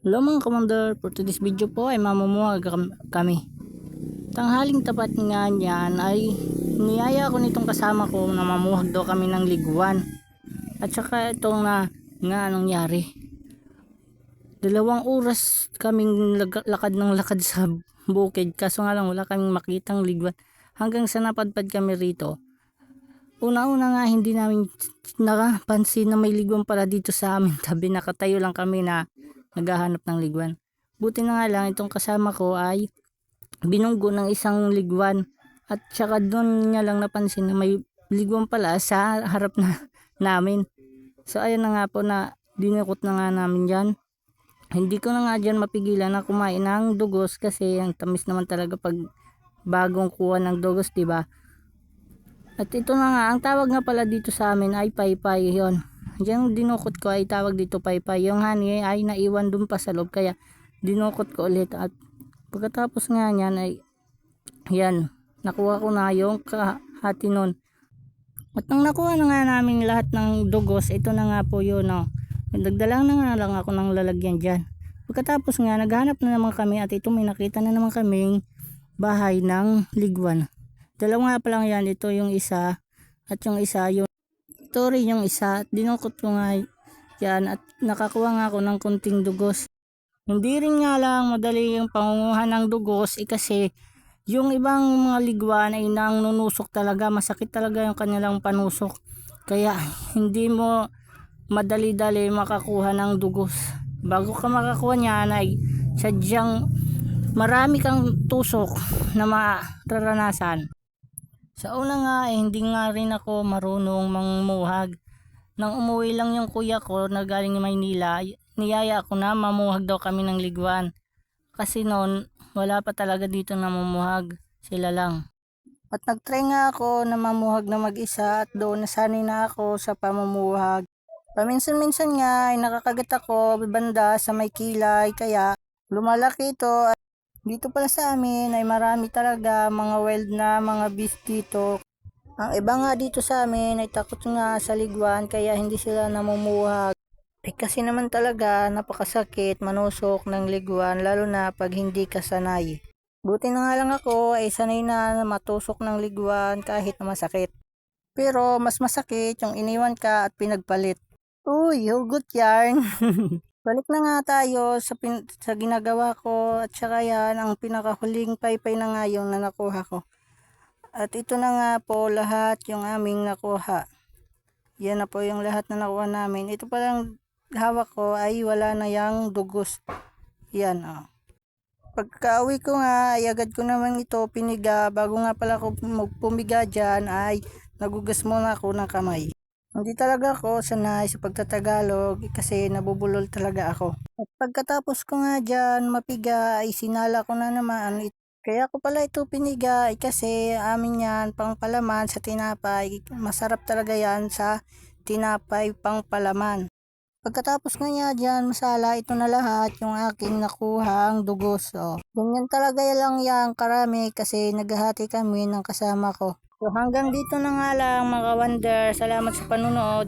Hello mga commander, for today's video po ay mamumuhag kam- kami. Tanghaling tapat nga niyan ay niyaya ko nitong kasama ko na mamuhag daw kami ng liguan. At saka itong na nga nangyari. Dalawang oras kaming lakad ng lakad sa bukid kaso nga lang wala kaming makitang liguan. Hanggang sa napadpad kami rito. Una-una nga hindi namin nakapansin na may liguan pala dito sa amin tabi nakatayo lang kami na naghahanap ng liguan. Buti na nga lang itong kasama ko ay binunggo ng isang liguan at saka doon niya lang napansin na may liguan pala sa harap na namin. So ayun na nga po na dinukot na nga namin yan. Hindi ko na nga dyan mapigilan na kumain ng dugos kasi ang tamis naman talaga pag bagong kuha ng dugos, 'di ba? At ito na nga, ang tawag nga pala dito sa amin ay paypay yon. Yung dinukot ko ay tawag dito paypay. Yung honey ay naiwan dun pa sa loob kaya dinukot ko ulit at pagkatapos nga niyan ay yan, nakuha ko na yung kahati nun. At nang nakuha na nga namin lahat ng dugos, ito na nga po yun. No. Nagdalang na nga lang ako ng lalagyan dyan. Pagkatapos nga, naghanap na naman kami at ito may nakita na naman kaming bahay ng liguan. Dalawa nga pa lang yan, ito yung isa at yung isa yung ito yung isa dinukot ko nga yan at nakakuha nga ako ng kunting dugos. Hindi rin nga lang madali yung pangunguha ng dugos eh kasi yung ibang mga liguan ay nang talaga, masakit talaga yung kanilang panusok. Kaya hindi mo madali-dali makakuha ng dugos. Bago ka makakuha niyan ay sadyang marami kang tusok na mararanasan. Sa una nga eh, hindi nga rin ako marunong mangmuhag. Nang umuwi lang yung kuya ko na galing Maynila, niyaya ko na mamuhag daw kami ng liguan. Kasi noon, wala pa talaga dito na mamuhag. Sila lang. At nagtry nga ako na mamuhag na mag-isa at doon nasanay na ako sa pamumuhag. Paminsan-minsan nga ay nakakagat ako banda sa may kilay kaya lumalaki ito at dito pala sa amin ay marami talaga mga wild na mga beast dito. Ang iba nga dito sa amin ay takot nga sa liguan kaya hindi sila namumuhag. Eh kasi naman talaga napakasakit manusok ng liguan lalo na pag hindi ka sanay. Buti na nga lang ako ay sanay na matusok ng liguan kahit na masakit. Pero mas masakit yung iniwan ka at pinagpalit. Uy, hugot yarn. Balik na nga tayo sa, pin- sa ginagawa ko at saka yan ang pinakahuling paypay na nga yung na nakuha ko. At ito na nga po lahat yung aming nakuha. Yan na po yung lahat na nakuha namin. Ito palang hawak ko ay wala na yung dugos. Yan oh. Pagka-uwi ko nga ay agad ko naman ito piniga. Bago nga pala ako pumiga dyan ay nagugas muna ako ng kamay. Hindi talaga ako sanay sa pagtatagalog kasi nabubulol talaga ako. At pagkatapos ko nga dyan mapiga ay sinala ko na naman. Kaya ko pala ito piniga ay kasi amin yan pang palaman sa tinapay. Masarap talaga yan sa tinapay pang palaman. Pagkatapos nga niya dyan masala ito na lahat yung aking nakuhang dugos. Ganyan talaga lang yan karami kasi naghahati kami ng kasama ko. So hanggang dito na nga lang mga wonder. Salamat sa panunood.